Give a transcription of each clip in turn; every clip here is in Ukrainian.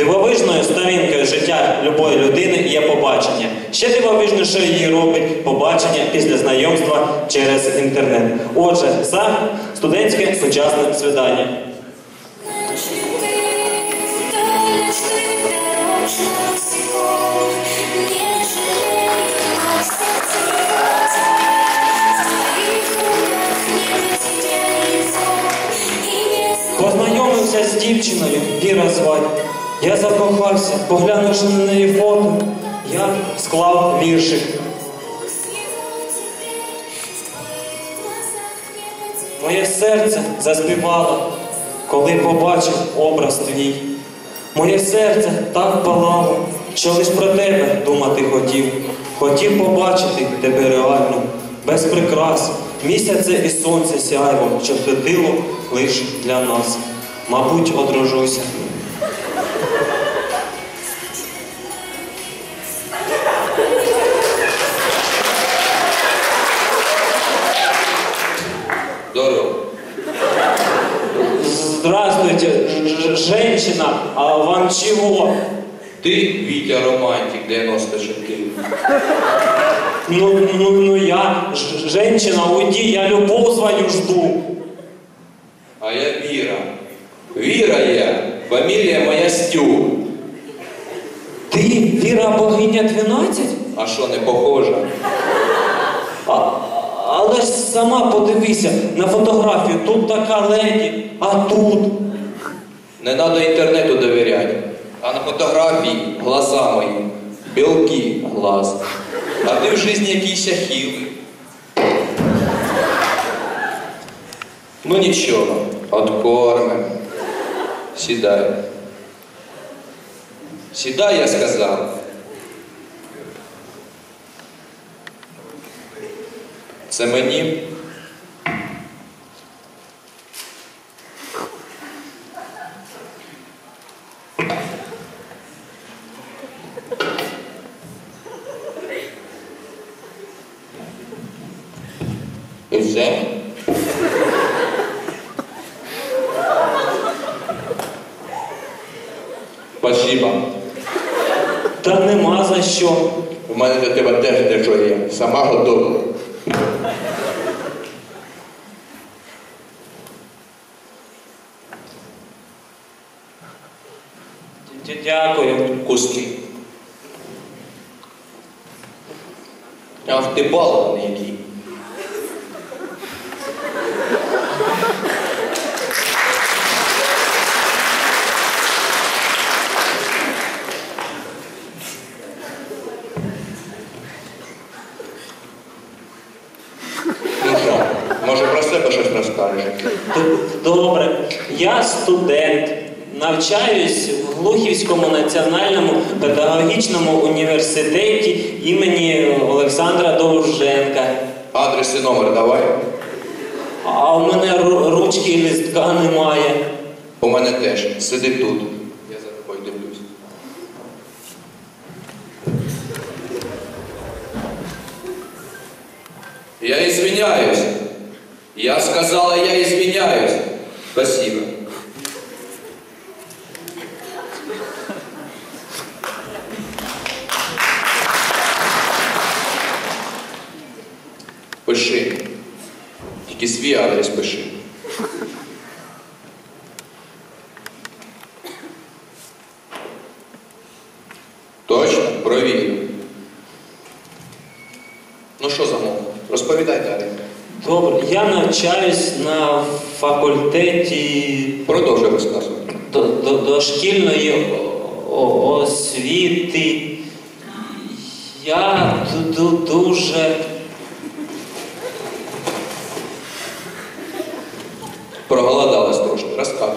Дивовижною сторінкою життя любої людини є побачення. Ще дивовижніше її робить побачення після знайомства через інтернет. Отже, за студентське сучасне свидання. Познайомився з дівчиною, Віра звать. Я закохався, поглянувши на неї фото, я склав віршик. Моє серце заспівало, коли побачив образ твій. Моє серце так палало, що лиш про тебе думати хотів. Хотів побачити тебе реально, без прикрас, місяця і сонця сяйво, що світило лиш для нас. Мабуть, одружуся. Женщина, а вам чего? Ти Вітя Романтик 94. Ну, ну, ну я, ж- женщина, уйди, я любовь свою жду. А я Віра. Віра я. Фамілія моя Стю. Ти Віра богиня 12? А що не похожа? А, але ж сама подивися на фотографію, тут така леді, а тут. Не треба інтернету довіряти. А на фотографії глаза мої. Білки глаз. А ти в житті якийсь хилий. Ну нічого, откормим. Сідай. Сідай, я сказав. Це мені. Та нема за що. У мене для тебе теж дещо є. Сама готова. Дякую. Куски. в ти балований який. Ну що, щось розкажеш? Д- Добре, я студент, навчаюсь в Глухівському національному педагогічному університеті імені Олександра Довженка. Адрес і номер давай. А у мене ручки і листка немає. У мене теж. Сиди тут. Я за тобою дивлюсь. Я извиняюсь. Я сказала, я извиняюсь. Спасибо. Пиши. Тільки свій адрес пиши. Точно? Провірю. Ну що замовлено? Розповідай далі. Добре, я навчаюсь на факультеті Продовжуй розказувати. до, до, дошкільної о- о- освіти. Я ду- ду- дуже Проголодалась трошки. Розказуй.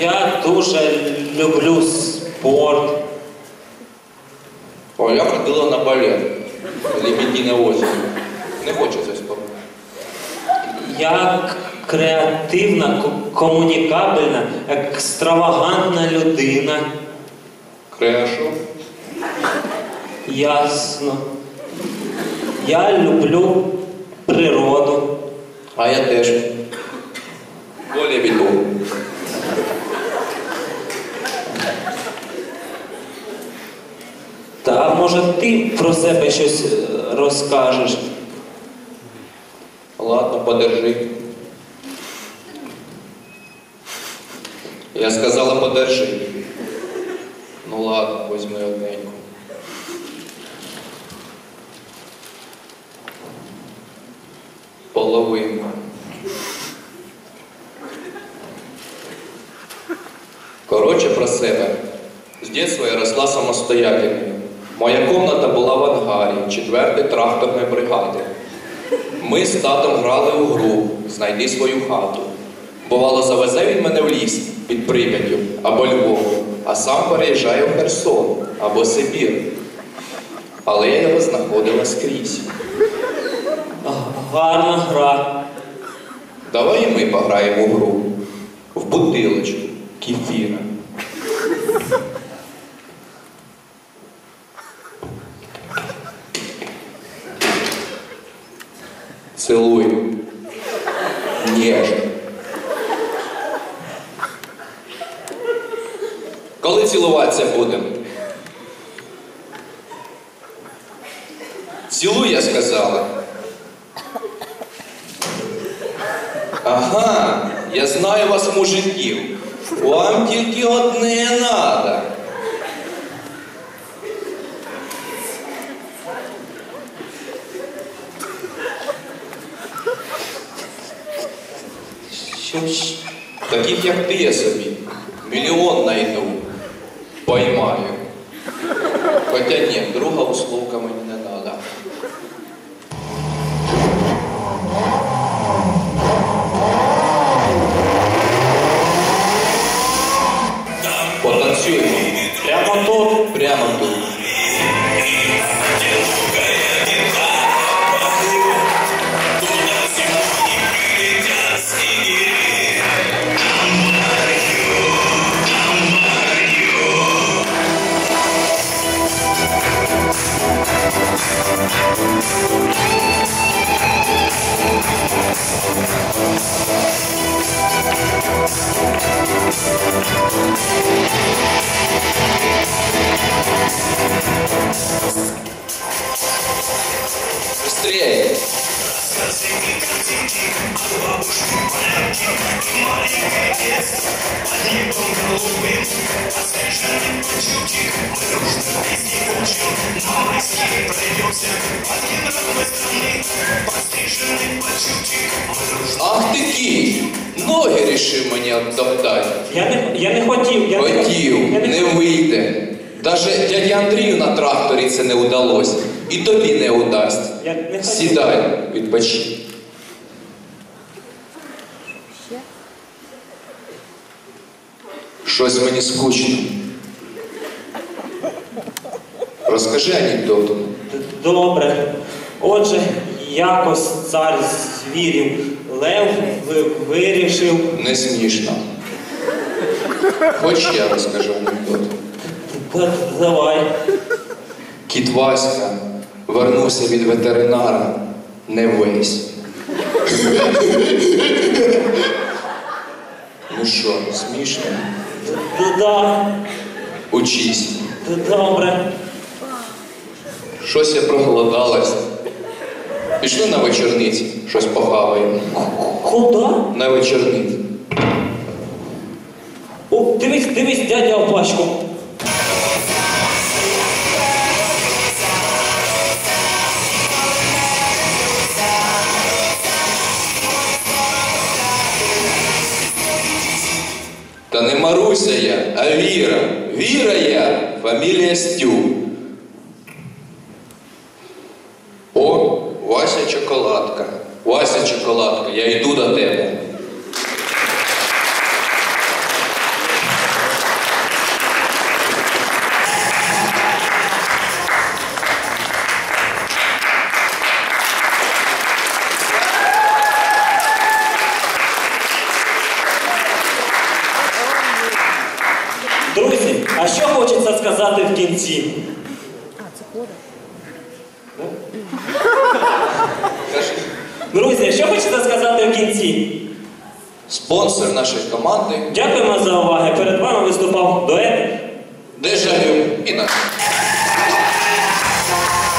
Я дуже люблю спорт. Оля ходила на балет. Лебедине озеро. Не хоче це спробувати. Я креативна, комунікабельна, екстравагантна людина. Хорошо. Ясно. Я люблю природу. А я теж. Более відомо. а може ти про себе щось е, розкажеш? Подержи. Я сказала, подержи. Ну ладно, возьми одненьку. Половину. Короче, про себе. С детства я росла самостоятельною. Моя комната була в ангарі 4-ї тракторної бригади. Ми з татом грали у гру Знайди свою хату. Бувало, завезе він мене в ліс під Прип'яттю або Львовом, а сам переїжджає в Херсон або Сибір. Але я його знаходила скрізь. Гарна гра. Давай і ми пограємо в гру. В бутилочку, кефіра. Цілуй. Ніжно. Коли цілуватися будемо? Цілуй, я сказала. Ага, я знаю вас, мужиків. Вам тільки одне надо. Що ж? Таких, як ти, я собі. Мільйон найду. Поймаю. Хоча ні, друга услуга мені не надо. Потанцюємо. Прямо тут. Прямо тут. Быстрее! Ах ти кінь! Ноги рішив мені обтоптати. Я не, я не хотів. Я не Хотів, я не вийде. Даже дяді Андрію на тракторі це не удалось. І тобі не удасть. Сідай, відпочинь. Щось мені скучно. Розкажи анекдот. Д- Добре. Отже, якось цар звірів Лев вирішив. Не смішно. Хоч я розкажу анекдот. Давай. Кіт Васька вернувся від ветеринара не весь. Ну що, смішно? Д- Да, Учись. добре. Щось я проголодалась. Пішли на вечорниці, щось похаваємо. Куди? На вечорниці. О, дивись, дивись, дядя в не я, а Віра. Віра я, фамілія Стю. О, Вася чоколадка. Вася чоколадка, я йду до тебе. Друзі, а що хочеться сказати в кінці? Кажи. Друзі, що хочете сказати в кінці? Спонсор нашої команди Дякуємо за увагу. Перед вами виступав дует Дежавю і наш.